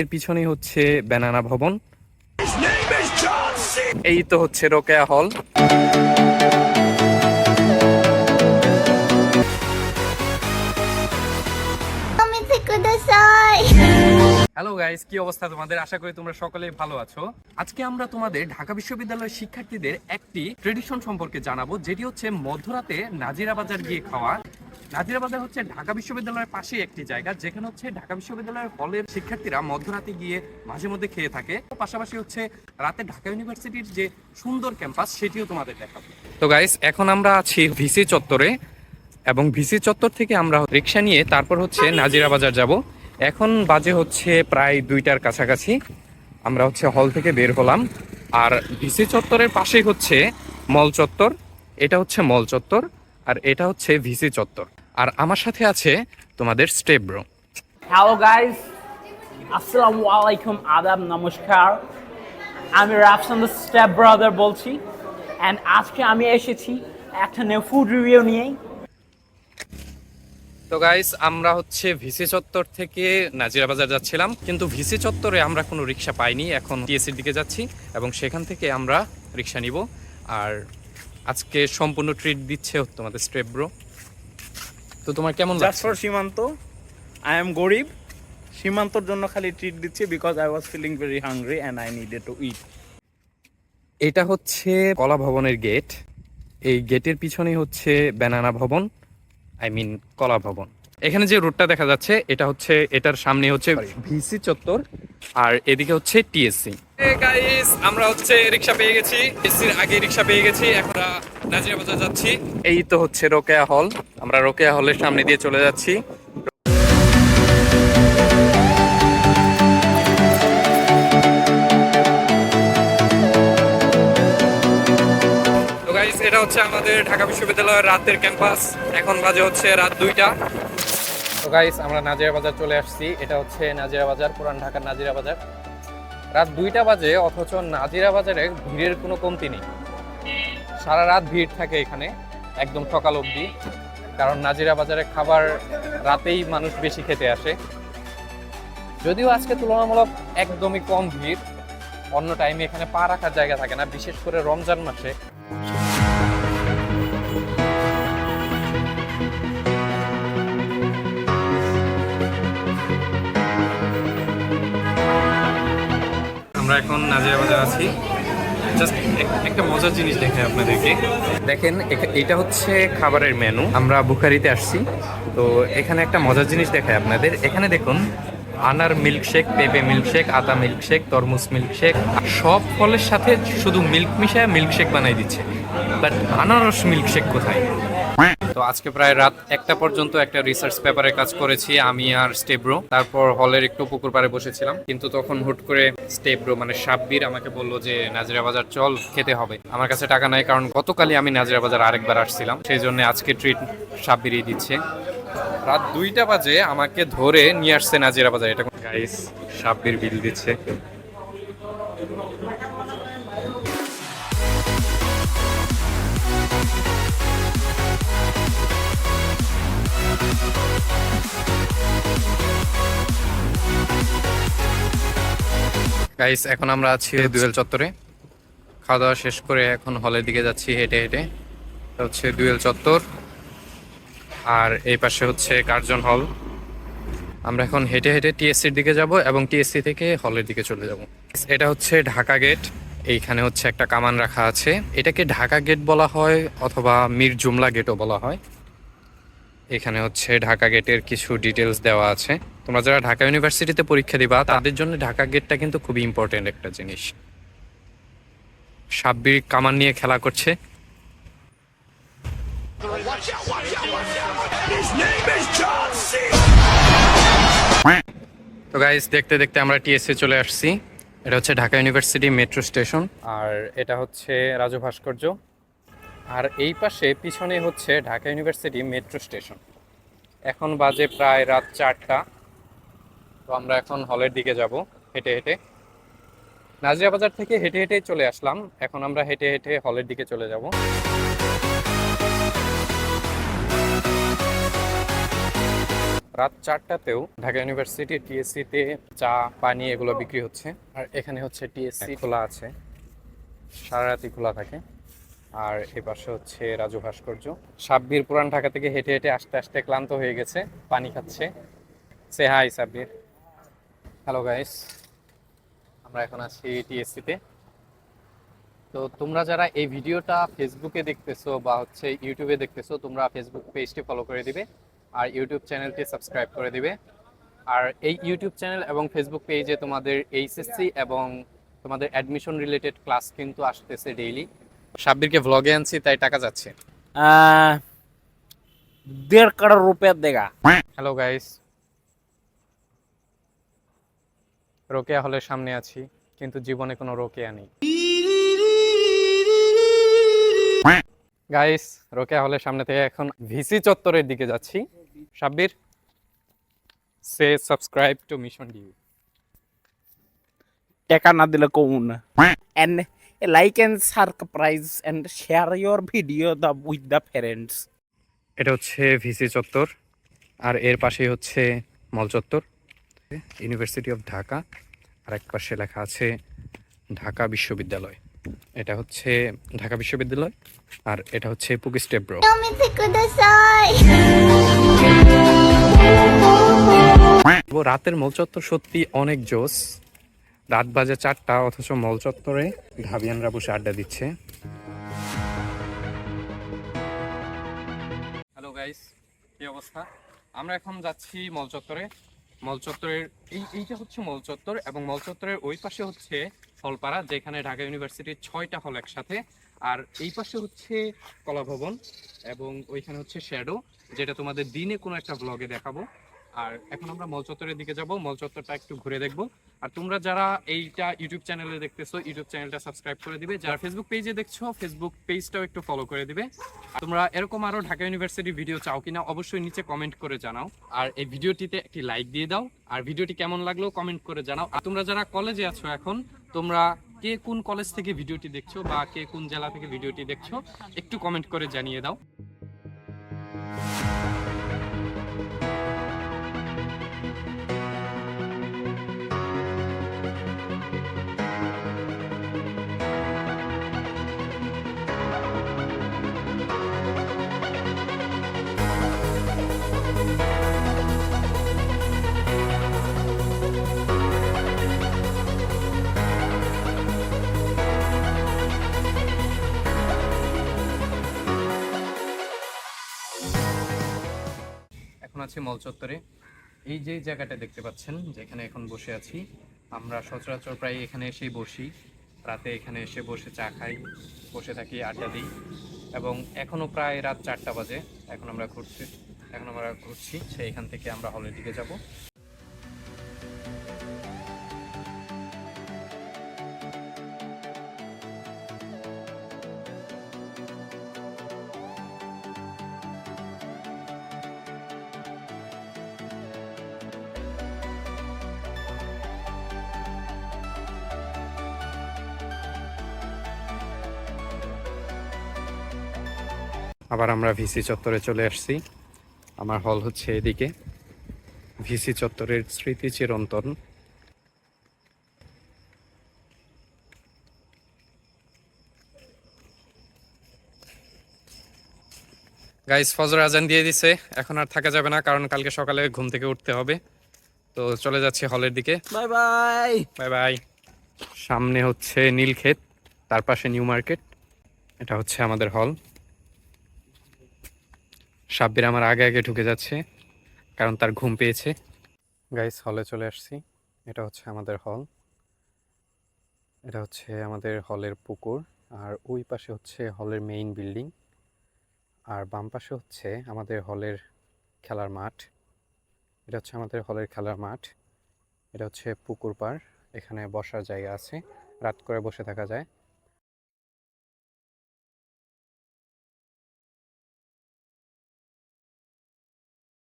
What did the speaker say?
এর পিছনেই হচ্ছে ব্যানানা ভবন এই তো হচ্ছে রোকেয়া হল হ্যালো গাইস কি অবস্থা তোমাদের? আশা করি তোমরা সকলেই ভালো আছো। আজকে আমরা তোমাদের ঢাকা বিশ্ববিদ্যালয়ের শিক্ষার্থীদের একটি ট্রেডিশন সম্পর্কে জানাব যেটি হচ্ছে মধ্যরাতে নাজিরা বাজার গিয়ে খাওয়া। নাজিরা বাজার হচ্ছে ঢাকা বিশ্ববিদ্যালয়ের পাশে একটি জায়গা যেখানে হচ্ছে ঢাকা বিশ্ববিদ্যালয়ের হলের শিক্ষার্থীরা মধ্যরাতে গিয়ে মাঝে মধ্যে খেয়ে থাকে। পাশাপাশি হচ্ছে রাতে ঢাকা ইউনিভার্সিটির যে সুন্দর ক্যাম্পাস সেটিও তোমাদের দেখাবো। তো গাইস এখন আমরা আছি ভিসি চত্বরে এবং ভিসি চত্বর থেকে আমরা রিক্সা নিয়ে তারপর হচ্ছে নাজিরা বাজার যাব। এখন বাজে হচ্ছে প্রায় দুইটার কাছাকাছি। আমরা হচ্ছে হল থেকে বের হলাম। আর ভিসি চত্বরের পাশেই হচ্ছে মল চত্বর। এটা হচ্ছে মল চত্বর। আর এটা হচ্ছে ভিসি চত্বর। আর আমার সাথে আছে তোমাদের স্টেপ ব্রো। হ্যালো গাইস আসসালামু আলাইকুম আদাব নমস্কার। আমি রাফসান দ্য স্টেপ ব্রাদার বলছি অ্যান্ড আজকে আমি এসেছি একটা নিউ ফুড রিভিউ নিয়ে। তো গাইস আমরা হচ্ছে ভিসি চত্বর থেকে নাজিরা বাজার যাচ্ছিলাম কিন্তু ভিসি চত্বরে আমরা কোনো রিক্সা পাইনি। এখন টিএসির দিকে যাচ্ছি এবং সেখান থেকে আমরা রিক্সা নিব। আর আজকে সম্পূর্ণ ট্রিট দিচ্ছে তোমাদের স্টেপ ব্রো। তো তোমার কেমন just for Seemanta I am গরিব সীমান্তর জন্য খালি ট্রিট দিচ্ছি because I was feeling very hungry and I needed to eat এটা হচ্ছে কলা ভবনের গেট এই গেটের পিছনেই হচ্ছে ব্যানানা ভবন আই মিন কলা ভবন। এখানে যে রোডটা দেখা যাচ্ছে এটা হচ্ছে এটার সামনে হচ্ছে ভিসি চত্বর আর এদিকে হচ্ছে টিএসসি আমরা হচ্ছে রিক্সা পেয়ে গেছি। এসির আগে রিক্সা পেয়ে গেছি, এখন নাজিরা বাজার যাচ্ছি। এই তো হচ্ছে রোকেয়া হল। আমরা রোকেয়া হলের সামনে দিয়ে চলে যাচ্ছি। এটা হচ্ছে আমাদের ঢাকা বিশ্ববিদ্যালয়ের রাতের ক্যাম্পাস। এখন বাজে হচ্ছে রাত দুইটা। তো গাইস আমরা নাজিরা বাজার চলে আসছি। এটা হচ্ছে নাজিরা বাজার, পুরান ঢাকার নাজিরা বাজার। রাত দুইটা বাজে, অথচ নাজিরা বাজারে ভিড়ের কোনো কমতি নেই। সারা রাত ভিড় থাকে এখানে, একদম সকাল অবধি। কারণ নাজিরা বাজারে খাবার রাতেই মানুষ বেশি খেতে আসে। যদিও আজকে তুলনামূলক একদমই কম ভিড়, অন্য টাইমে এখানে পা রাখার জায়গা থাকে না, বিশেষ করে রমজান মাসে। এখন নাজিরা বাজার আছি। জাস্ট একটা মজার জিনিস দেখে আপনাদেরকে। দেখেন এটা হচ্ছে খাবারের মেনু আমরা বুখারিতে আসছি। তো এখানে একটা মজার জিনিস দেখায় আপনাদের। এখানে দেখুন, আনার মিল্কশেক পেঁপে মিল্কশেক আতা মিল্কশেক তরমুজ মিল্কশেক সব ফলের সাথে শুধু মিল্ক মিশায় মিল্কশেক বানাই দিচ্ছে। বাট আনারস মিল্কশেক কোথায়? তো আজকে প্রায় রাত একটা পর্যন্ত একটা রিসার্চ পেপারে কাজ করেছি, আমি আর স্টেব্রো তারপর হলের একটু পুকুর পাড়ে বসেছিলাম, কিন্তু তখন হুট করে স্টেব্রো মানে সাব্বির আমাকে বলল যে, নাজিরা বাজার চল, খেতে হবে। আমার কাছে টাকা নাই, কারণ গতকালই আমি নাজিরা বাজার আরেকবার আসছিলাম, সেই জন্য আজকে ট্রিট সাব্বিরই দিচ্ছে। রাত দুইটা বাজে, আমাকে ধরে নিয়ে আসছে নাজিরা বাজার। এটা গাইস সাব্বির বিল দিচ্ছে। গাইস এখন আমরা আছি দুয়েল চত্বরে। খাওয়া দাওয়া শেষ করে এখন হলের দিকে যাচ্ছি হেঁটে হেঁটে। এটা হচ্ছে দুয়েল চত্বর। আর এই পাশে হচ্ছে কার্জন হল আমরা এখন হেঁটে হেঁটে টিএসসির দিকে যাব এবং টিএসসি থেকে হলের দিকে চলে যাব। এটা হচ্ছে ঢাকা গেট। এইখানে হচ্ছে একটা কামান রাখা আছে। এটাকে ঢাকা গেট বলা হয় অথবা মীর জুমলা গেটও বলা হয়। এখানে হচ্ছে ঢাকা গেটের কিছু ডিটেলস দেওয়া আছে। তোমরা যারা ঢাকা ইউনিভার্সিটিতে পরীক্ষা দিবা, তাদের জন্য ঢাকা গেটটা কিন্তু খুবই ইম্পর্টেন্ট একটা জিনিস। সাব্বির কামান নিয়ে খেলা করছে। তো গাইস দেখতে দেখতে আমরা টিএসএ চলে আসছি। এটা হচ্ছে ঢাকা ইউনিভার্সিটি মেট্রো স্টেশন আর এটা হচ্ছে রাজু ভাস্কর্য। আর এই পাশে পিছনে হচ্ছে ঢাকা ইউনিভার্সিটি মেট্রো স্টেশন। এখন বাজে প্রায় রাত চারটা। তো আমরা এখন হলের দিকে যাব, হেঁটে হেঁটে। নাজিরা বাজার থেকে হেঁটে হেঁটে চলে আসলাম। এখন আমরা হেঁটে হেঁটে হলের দিকে চলে যাব। রাত চারটাতেও ঢাকা ইউনিভার্সিটি টিএসসিতে চা, পানি এগুলো বিক্রি হচ্ছে। আর এখানে হচ্ছে টিএসসি খোলা আছে। সারা রাতই খোলা থাকে। আর এ পাশে হচ্ছে রাজু ভাস্কর্য। সাব্বির পুরান ঢাকা থেকে হেঁটে হেঁটে আস্তে আস্তে ক্লান্ত হয়ে গেছে, পানি খাচ্ছে। Say hi Sabbir. Hello guys আমরা এখন আছি টিএসসিতে। তো তোমরা যারা এই ভিডিওটা ফেসবুকে দেখতেছো বা হচ্ছে ইউটিউবে দেখতেছো, তোমরা ফেসবুক পেজটি ফলো করে দিবে আর ইউটিউব চ্যানেলটি সাবস্ক্রাইব করে দিবে। আর এই ইউটিউব চ্যানেল এবং ফেসবুক পেজে তোমাদের এইচএসসি এবং তোমাদের অ্যাডমিশন রিলেটেড ক্লাস কিন্তু আসতেছে ডেইলি সাব্বিরকে ভ্লগে আনছি তাই টাকা যাচ্ছে। দেড় কারোর রুপিয়া দেগা। হ্যালো গাইস রোকেয়া হলের সামনে আছি কিন্তু জীবনে কোনো রোকেয়া নেই। গাইস রোকেয়া হলের সামনে থেকে এখন ভিসি চত্বরের দিকে যাচ্ছি। Sabbir say subscribe to mission dew টাকা না দিলে comment and like and surprise and share your video the with the parents এটা হচ্ছে ভিসি চত্বর আর এর পাশেই হচ্ছে মল চত্বর ইউনিভার্সিটি অফ ঢাকা আর এক পাশে লেখা আছে ঢাকা বিশ্ববিদ্যালয়। এটা হচ্ছে ঢাকা বিশ্ববিদ্যালয় আর এটা হচ্ছে পুকি স্টেপ ব্রো রাতের মল চত্বর সত্যি অনেক জোস। রাত বাজে চারটা, অথচ মল চত্বরে ঢাবিয়ানরা বসে আড্ডা দিচ্ছে। হ্যালো গাইস কি অবস্থা? আমরা এখন যাচ্ছি মল চত্বরে। মল চত্বরের, এই, এইটা হচ্ছে মল চত্বর এবং মল চত্বরের ওই পাশে হচ্ছে হলপাড়া, যেখানে ঢাকা ইউনিভার্সিটির ছয়টা হল একসাথে। আর এই পাশে হচ্ছে কলাভবন এবং ওইখানে হচ্ছে শ্যাডো যেটা তোমাদের দিনে কোনো একটা ব্লগে দেখাবো। আর এখন আমরা মল চত্বরের দিকে যাব, মল চত্বরটা একটু ঘুরে দেখব। আর তোমরা যারা এইটা ইউটিউব চ্যানেলে দেখতেছো ইউটিউব চ্যানেলটা সাবস্ক্রাইব করে দিবে। যারা ফেসবুক পেজে দেখছ ফেসবুক পেজটাও একটু ফলো করে দিবে। আর তোমরা এরকম আরও ঢাকা ইউনিভার্সিটি ভিডিও চাও কিনা, অবশ্যই নিচে কমেন্ট করে জানাও। আর এই ভিডিওটিতে একটি লাইক দিয়ে দাও। আর ভিডিওটি কেমন লাগল কমেন্ট করে জানাও। আর তোমরা যারা কলেজে আছো এখন, তোমরা কে কোন কলেজ থেকে ভিডিওটি দেখছ বা কে কোন জেলা থেকে ভিডিওটি দেখছ, একটু কমেন্ট করে জানিয়ে দাও। এখন আছি মল চত্বরে। এই যে জায়গাটা দেখতে পাচ্ছেন, যেখানে এখন বসে আছি, আমরা সচরাচর প্রায় এখানে এসেই বসি। রাতে এখানে এসে বসে চা খাই, বসে থাকি, আড্ডা দিই এবং এখনও প্রায় রাত চারটা বাজে। এখন আমরা ঘুরছি, এখন আমরা ঘুরছি, সেইখান থেকে আমরা হলের দিকে যাব। আবার আমরা ভিসি চত্বরে চলে আসছি। আমার হল হচ্ছে এদিকে। ভিসি চত্বরের স্মৃতি চিরন্তন। গাইস ফজর আজান দিয়ে দিছে। এখন আর থাকা যাবে না কারণ কালকে সকালে ঘুম থেকে উঠতে হবে। তো চলে যাচ্ছি হলের দিকে। Bye bye. Bye bye. সামনে হচ্ছে নীলক্ষেত তার পাশে নিউ মার্কেট। এটা হচ্ছে আমাদের হল। সাব্বির আমার আগে আগে ঢুকে যাচ্ছে, কারণ তার ঘুম পেয়েছে। গাইস হলে চলে আসছি। এটা হচ্ছে আমাদের হল এটা হচ্ছে আমাদের হলের পুকুর, আর ওই পাশে হচ্ছে হলের মেইন বিল্ডিং আর বাম পাশে হচ্ছে আমাদের হলের খেলার মাঠ। এটা হচ্ছে আমাদের হলের খেলার মাঠ। এটা হচ্ছে পুকুর পাড়, এখানে বসার জায়গা আছে। রাত করে বসে থাকা যায়।